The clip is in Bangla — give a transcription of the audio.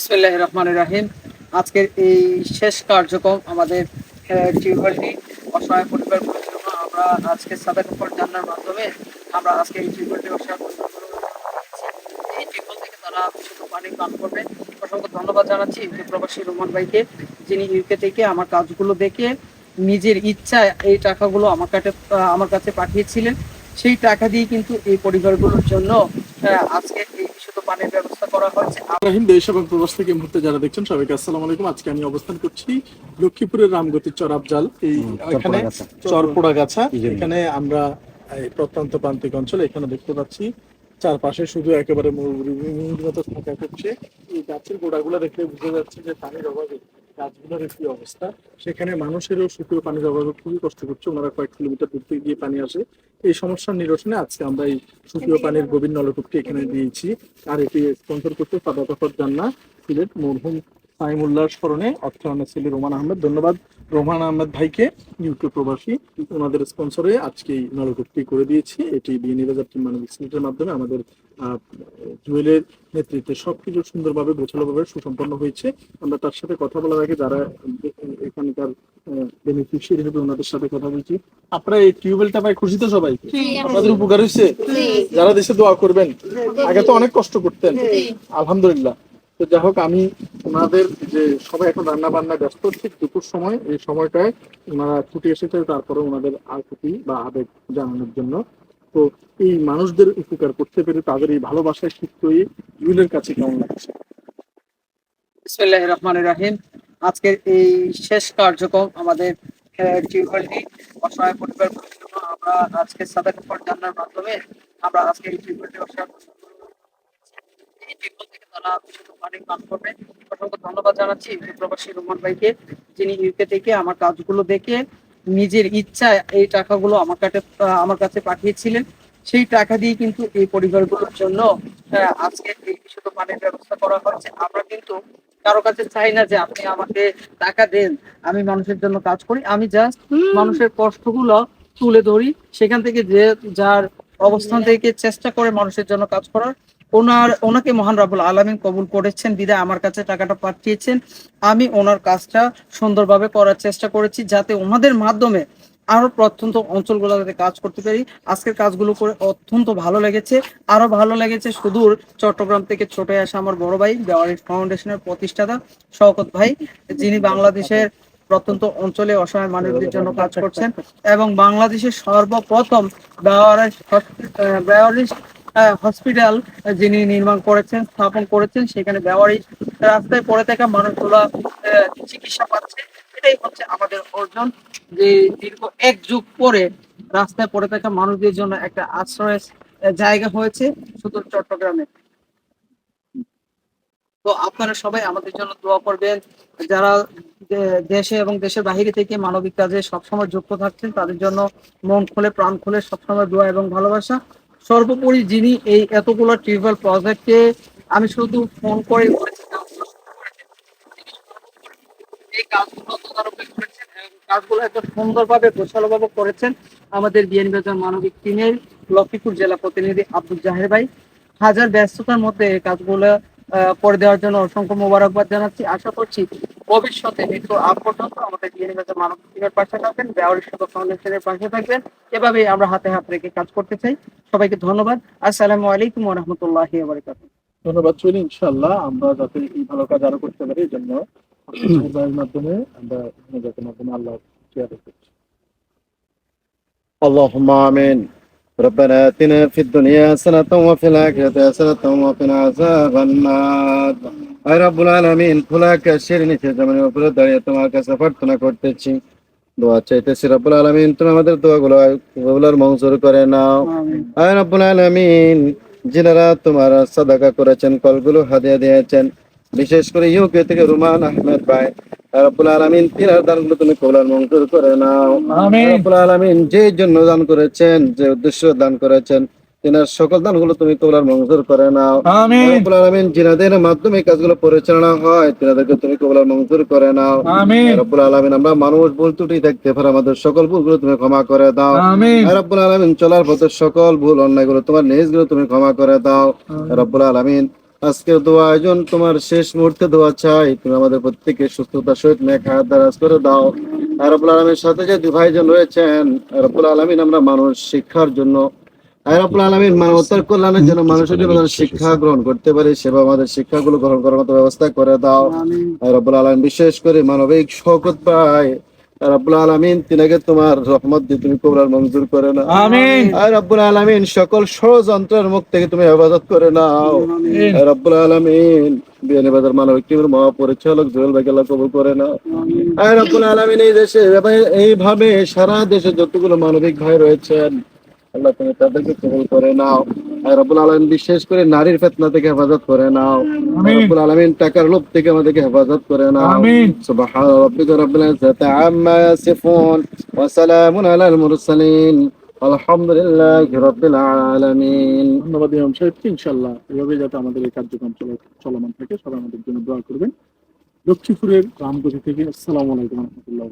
বিসমিল্লাহ রহমান রাহিম। আজকের এই শেষ কার্যক্রম আমাদের টিউবওয়েলটি অসহায় পরিবার আমরা আজকে সাদা কাপড় জানার মাধ্যমে আমরা আজকে এই টিউবওয়েলটি অসহায় পরিবার এই টিউবওয়েল থেকে তারা শুধু পানি পান করবে। অসংখ্য ধন্যবাদ জানাচ্ছি ইউকে প্রবাসী রোমান ভাইকে, যিনি ইউকে থেকে আমার কাজগুলো দেখে নিজের ইচ্ছায় এই টাকাগুলো আমার কাছে আমার কাছে পাঠিয়েছিলেন। সেই টাকা দিয়ে কিন্তু এই পরিবারগুলোর জন্য আজকে এই শুধু পানির ব্যবস্থা করা হয়েছে। রাহিম দেশ এবং প্রবাস থেকে মুহূর্তে যারা দেখছেন সবাইকে আসসালামু আলাইকুম। আজকে আমি অবস্থান করছি লক্ষ্মীপুরের রামগতির চর আফজাল এই এখানে চরপোড়া গাছা। এখানে আমরা প্রত্যন্ত প্রান্তিক অঞ্চলে এখানে দেখতে পাচ্ছি চারপাশে শুধু একেবারে মতো থাকা করছে। এই গাছের গোড়াগুলো দেখলে বোঝা যাচ্ছে যে পানির অভাবে গাছগুলোর একটি অবস্থা। সেখানে মানুষেরও শুকনো পানির অভাবে খুবই কষ্ট করছে। ওনারা কয়েক কিলোমিটার দূর থেকে গিয়ে পানি আসে। এই সমস্যার নিরসনে আজকে আমরা এই শুকনো পানির গভীর নলকূপটি এখানে দিয়েছি। আর এটি স্পন্সর করতে সাদা জান্না সিলেট মরহুম সাইমুল্লাহর স্মরণে অর্থায়নে ছিল রোমান আহমেদ ধন্যবাদ। রোমান আহমেদ ভাইকে ইউকে প্রবাসী ওনাদের স্পন্সরে আজকে এই নলকূপটি করে দিয়েছি। এটি বিএনএ বাজার টিম মানবিক সিলেটের মাধ্যমে আমাদের জুয়েলের নেতৃত্বে সবকিছু সুন্দরভাবে গোছালোভাবে সুসম্পন্ন হয়েছে। আমরা তার সাথে কথা বলার আগে যারা এখানকার বেনিফিশিয়ারি হবে ওনাদের সাথে কথা বলছি। আপনারা এই টিউবওয়েলটা পাই খুশি তো সবাই আপনাদের উপকার হয়েছে? যারা দেশে দোয়া করবেন আগে তো অনেক কষ্ট করতেন। আলহামদুলিল্লাহ। তো যাই হোক, আমি ওনাদের যে সবাই এখন রান্না বান্না ব্যস্ত, ঠিক দুপুর সময়, এই সময়টায় ওনারা ছুটি এসেছে, তারপরে ওনাদের আকুতি বা আবেগ জানানোর জন্য। তো এই মানুষদের উপকার করতে পেরে তাদের এই ভালোবাসায় শিখতে হয়ে জুয়েলের কাছে কেমন লাগছে? রহমান রাহিম। আজকের এই শেষ কার্যক্রম আমাদের টিউবওয়েলটি অসহায় পরিবার আমরা আজকে সাদা কাপড় জানার মাধ্যমে আমরা আজকে এই টিউবওয়েলটি অসহায় পরিবার এই টিউবওয়েল থেকে তারা শুধু পানি পান করবে। অসংখ্য ধন্যবাদ জানাচ্ছি প্রবাসী রোমান ভাইকে যিনি ইউকে থেকে আমার কাজগুলো দেখে নিজের ইচ্ছায় এই টাকাগুলো আমার কাছে আমার কাছে পাঠিয়েছিলেন। সেই টাকা দিয়ে কিন্তু এই পরিবারগুলোর জন্য আজকে এই শুধু পানির ব্যবস্থা করা হয়েছে আমরা কিন্তু কারও কাছে চাই না যে আপনি আমাকে টাকা দেন। আমি মানুষের জন্য কাজ করি। আমি জাস্ট মানুষের কষ্টগুলো তুলে ধরি। সেখান থেকে যে যার অবস্থান থেকে চেষ্টা করে মানুষের জন্য কাজ করার ওনার, ওনাকে মহান রাবুল আলামিন কবুল করেছেন, বিদায় আমার কাছে টাকাটা পাঠিয়েছেন। আমি ওনার কাজটা সুন্দরভাবে করার চেষ্টা করেছি যাতে ওনাদের মাধ্যমে আরও প্রত্যন্ত অঞ্চলগুলোতে কাজ করতে পারি। আজকের কাজগুলো করে অত্যন্ত ভালো লেগেছে, আরও ভালো লেগেছে সুদূর চট্টগ্রাম থেকে ছোটে আসা আমার বড় ভাই, দেওয়ারি ফাউন্ডেশনের প্রতিষ্ঠাতা শওকত ভাই, যিনি বাংলাদেশের প্রত্যন্ত অঞ্চলে অসহায় মানুষদের জন্য কাজ করছেন এবং বাংলাদেশের সর্বপ্রথম বেওয়ারিশ হসপিটাল যিনি নির্মাণ করেছেন, স্থাপন করেছেন, সেখানে বেওয়ারিশ রাস্তায় পড়ে থাকা মানুষগুলো চিকিৎসা পাচ্ছে। এটাই হচ্ছে আমাদের অর্জন। যে দীর্ঘ এক যুগ পরে রাস্তায় পড়ে থাকা মানুষদের জন্য একটা আশ্রয়ের জায়গা হয়েছে সুদূর চট্টগ্রামে। তো আপনারা সবাই আমাদের জন্য দোয়া করবেন। যারা দেশে এবং দেশের বাইরে থেকে মানবিক কাজে সবসময় যুক্ত থাকছেন, তাদের জন্য মন খুলে, প্রাণ খুলে সবসময় দোয়া এবং ভালোবাসা। সর্বোপরি যিনি এই এতগুলো টিউবওয়েল প্রজেক্টে আমি শুধু ফোন করে কাজগুলো তদারকি করেছেন সুন্দরভাবে গোছালোভাবে করেছেন আমাদের বিএনপি মানবিক টিমের লক্ষ্মীপুর জেলা প্রতিনিধি আব্দুল জাহের ভাই। হাজার ব্যস্ততার মধ্যে এই কাজগুলো করে দেওয়ার জন্য অসংখ্য মোবারকবাদ জানাচ্ছি আশা করছি ভবিষ্যতে মৃত্যু আগ পর্যন্ত আমাদের বিএনপি মানবিক টিমের পাশে থাকবেন ব্যবহারিক সদর ফাউন্ডেশনের পাশে থাকবেন এভাবেই আমরা হাতে হাত রেখে কাজ করতে চাই সবাইকে ধন্যবাদ আসসালামু আলাইকুম রহমতুল্লাহি বারকাতুহ ধন্যবাদ চলি ইনশাল্লাহ আমরা যাতে এই ভালো কাজ আরো করতে পারি এই জন্য ভাইয়ের মাধ্যমে আমরা যাতে মাধ্যমে আল্লাহ চেয়ার করছি اللهم آمين ربنا آتنا في الدنيا حسنة وفي الآخرة حسنة وقنا عذاب النار আয় রব্বুল আলামিন খোলা কাশের নিচে জমিনের উপরে দাঁড়িয়ে তোমার কাছে প্রার্থনা করতেছি দোয়া চাইতেছি রব্বুল আলামিন তুমি আমাদের দোয়াগুলো কবুলার মঞ্জুর করে নাও আমিন আয় রব্বুল আলামিন যিনারা তোমার সাদাকা করেছেন কলগুলো হাদিয়া দিয়েছেন বিশেষ করে ইউকে থেকে রুমান আহমেদ ভাই আয় রব্বুল আলামিন তিনার দানগুলো তুমি কবুলার মঞ্জুর করে নাও। রব্বুল আলামিন যে জন্য দান করেছেন যে উদ্দেশ্য দান করেছেন তিনার সকল দানগুলো তুমি কবুলার মঞ্জুর করে নাও। আমিন। রব্বুল আলামিন যিনাদের মাধ্যমে কাজগুলো পরিচালনা হয় তিনাদেরকে তুমি কবুলার মঞ্জুর করে নাও। আমিন। রব্বুল আলামিন আমরা মানুষ ভুল ত্রুটি দেখতে পারে আমাদের সকল ভুলগুলো তুমি ক্ষমা করে দাও। রব্বুল আলামিন চলার পথে সকল ভুল অন্যায়গুলো তোমার নিজগুলো তুমি ক্ষমা করে দাও। রব্বুল আলামিন আজকের দোয়া আয়োজন তোমার শেষ মুহূর্তে দোয়া চাই। তুমি আমাদের প্রত্যেকে সুস্থতার সহিত মেঘ হাত দ্বারাজ করে দাও। আর রব্বুল আলমীর সাথে যে দুই ভাইজন রয়েছেন, রব্বুল আলমিন আমরা মানুষ শিক্ষার জন্য, আর রব্বুল আলমিন মানবতার কল্যাণের জন্য মানুষের জন্য শিক্ষা গ্রহণ করতে পারে, সেবা আমাদের শিক্ষাগুলো গ্রহণ করার মতো ব্যবস্থা করে দাও। আমিন আর রব্বুল আলমিন বিশেষ করে মানবিক শকত পায়। রব্বুল আলামিন তিনাকে তোমার রহমত দিয়ে তুমি কবরার মঞ্জুর করে না আমিন। রব্বুল আলমিন সকল ষড়যন্ত্রের মুখ থেকে তুমি হেফাজত করে নাও। রব্বুল আলমিন বিয়ানীবাজার মানবিক টিমের মহাপরিচালক জুয়েল ভাই আল্লাহ কবুল করে না আয় রব্বুল আলমিন এই দেশে এইভাবে সারা দেশে যতগুলো মানবিক ভাই রয়েছেন আল্লাহ তুমি তাদেরকে কবুল করে নাও। রবুল আলমিন বিশেষ করে নারীর ফেতনা থেকে হেফাজত করে নাও। রবুল আলমিন টাকার লোভ থেকে আমাদেরকে হেফাজত করে নাও। সুবহান রব্বিকা রব্বিল ইজ্জাতি আম্মা আলাল মুরসালিন। আলহামদুলিল্লাহি রব্বিল আলামিন। ধন্যবাদ ইমাম সাহেবকে ইনশাআল্লাহ এভাবে যাতে আমাদের এই কার্যক্রম চলে চলমান থাকে সবাই আমাদের জন্য দোয়া করবেন। লক্ষ্মীপুরের রামগতি থেকে আসসালামু আলাইকুম রহমতুল্লাহ